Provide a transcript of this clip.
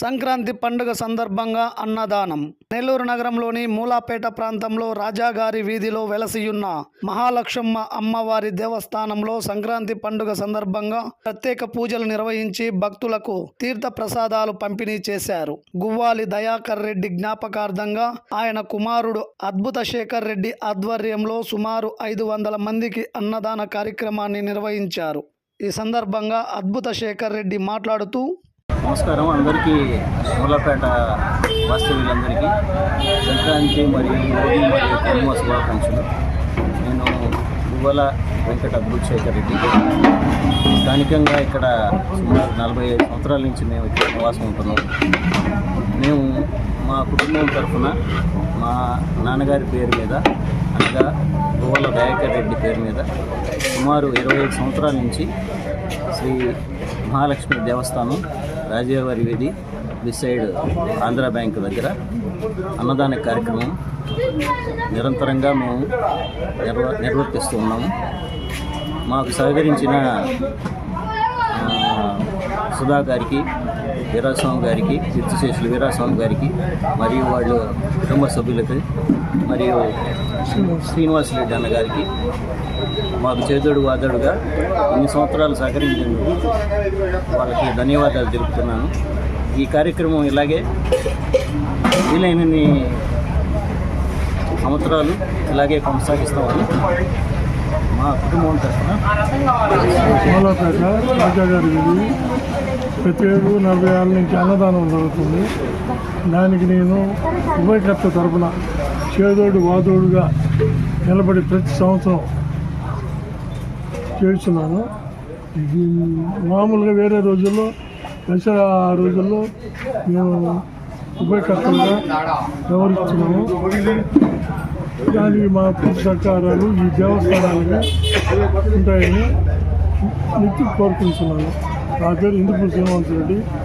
సంక్రాంతి పండుగ సందర్భంగా అన్నదానం. నెల్లూరు నగరంలోని మూలాపేట ప్రాంతంలో రాజాగారి వీధిలో వెలసియున్న మహాలక్ష్మ అమ్మవారి దేవస్థానంలో సంక్రాంతి పండుగ సందర్భంగా ప్రత్యేక పూజలు నిర్వహించి భక్తులకు తీర్థ ప్రసాదాలు పంపిణీ చేశారు. గువ్వాలి దయాకర్ రెడ్డి జ్ఞాపకార్థంగా ఆయన కుమారుడు అద్భుత శేఖర్ రెడ్డి ఆధ్వర్యంలో సుమారు ఐదు వందల మందికి అన్నదాన కార్యక్రమాన్ని నిర్వహించారు. ఈ సందర్భంగా అద్భుత శేఖర్ రెడ్డి మాట్లాడుతూ నమస్కారం. అందరికీ మూలపేట వాస్తవ్యులందరికీ సంక్రాంతి మరియు భోగి మరియు కుటుంబ శుభాకాంక్షలు. నేను గువ్వల వెంకట అద్భుతశేఖర్ రెడ్డి. స్థానికంగా ఇక్కడ సుమారు నలభై ఐదు సంవత్సరాల నుంచి మేము ఇక్కడ నివాసం ఉంటున్నాం. మేము మా కుటుంబం తరఫున మా నాన్నగారి పేరు మీద అనగా గువ్వల దయాకర్ రెడ్డి పేరు మీద సుమారు ఇరవై ఐదు సంవత్సరాల నుంచి శ్రీ మహాలక్ష్మి దేవస్థానం రాజేవారి వీధి బిసైడ్ ఆంధ్ర బ్యాంక్ దగ్గర అన్నదాన కార్యక్రమం నిరంతరంగా మేము నిర్వ నిర్వర్తిస్తున్నాము మాకు సహకరించిన సుధా గారికి వీరాస్వామి గారికి తీర్థశేషులు వీరాస్వామి గారికి మరియు వాళ్ళు కుటుంబ సభ్యులకి మరియు శ్రీనివాసరెడ్డి అన్న గారికి మాకు చేదుడు వాదడుగా ఇన్ని సంవత్సరాలు సహకరించినందుకు వాళ్ళకి ధన్యవాదాలు తెలుపుతున్నాను. ఈ కార్యక్రమం ఇలాగే వీలైనన్ని సంవత్సరాలు ఇలాగే కొనసాగిస్తామని మా కుటుంబం తరఫున ప్రతి ఏడు నలభై ఏళ్ళ నుంచి అన్నదానం జరుగుతుంది. దానికి నేను ఉభయకర్త తరపున చేదోడు వాదోడుగా నిలబడి ప్రతి సంవత్సరం చేస్తున్నాను. మామూలుగా వేరే రోజుల్లో దసరా రోజుల్లో మేము ఉభయకర్తలుగా వ్యవహరిస్తున్నాము. దానికి మా పూర్తి సహకారాలు ఈ దేవస్థానాలుగా ఉంటాయని నిత్యం కోరుకుంటున్నాను. నా పేరు ఇందుపూర్ శ్రీనివాసరెడ్డి.